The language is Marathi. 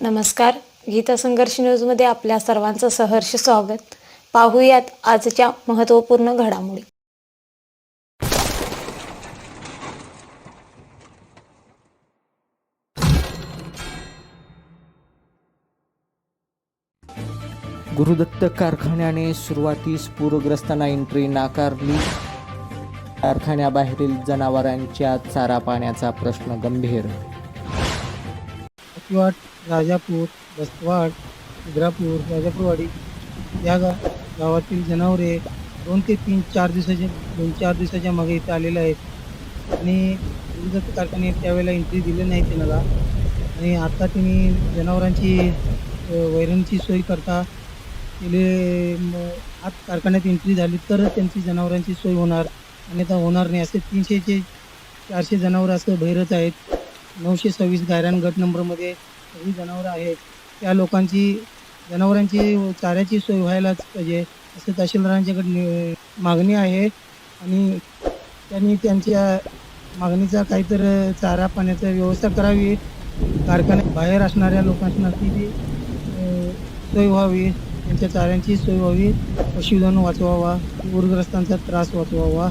नमस्कार. गीता संघर्ष न्यूजमध्ये आपल्या सर्वांचं सहर्ष स्वागत. पाहूयात आजच्या महत्त्वपूर्ण घडामोडी. गुरुदत्त कारखान्याने सुरुवातीस पूरग्रस्तांना एंट्री नाकारली. कारखान्याबाहेरील जनावरांच्या चारा पाण्याचा प्रश्न गंभीर. राजापूर बसवाड इंद्रापूर राजापूरवाडी या गा गावातील जनावरे दोन ते तीन चार दिवसाच्या दोन चार दिवसाच्या मागे इथे आलेले आहेत. आणि गुरुदत्त कारखाने त्यावेळेला एंट्री दिली नाही त्यांना. आणि आता तुम्ही जनावरांची वैरणची सोय करता तिले म- आत कारखान्यात एंट्री झाली तर त्यांची जनावरांची सोय होणार. अन्यथा होणार नाही. असे तीनशेचे चारशे जनावरं असं बहिरच आहेत. नऊशे सव्वीस गायरान गट नंबरमध्ये सगळी जनावरं आहेत. त्या लोकांची जनावरांची चाऱ्याची सोय व्हायलाच पाहिजे. असं तहसीलदारांच्याकडे मागणी आहे. आणि त्यांनी त्यांच्या मागणीचा काहीतरी चारा पाण्याची व्यवस्था करावी. कारखान्यात बाहेर असणाऱ्या लोकांना ती सोय व्हावी. त्यांच्या चाऱ्यांची सोय व्हावी पशुधन वाचवावा पूरग्रस्तांचा त्रास वाचवावा.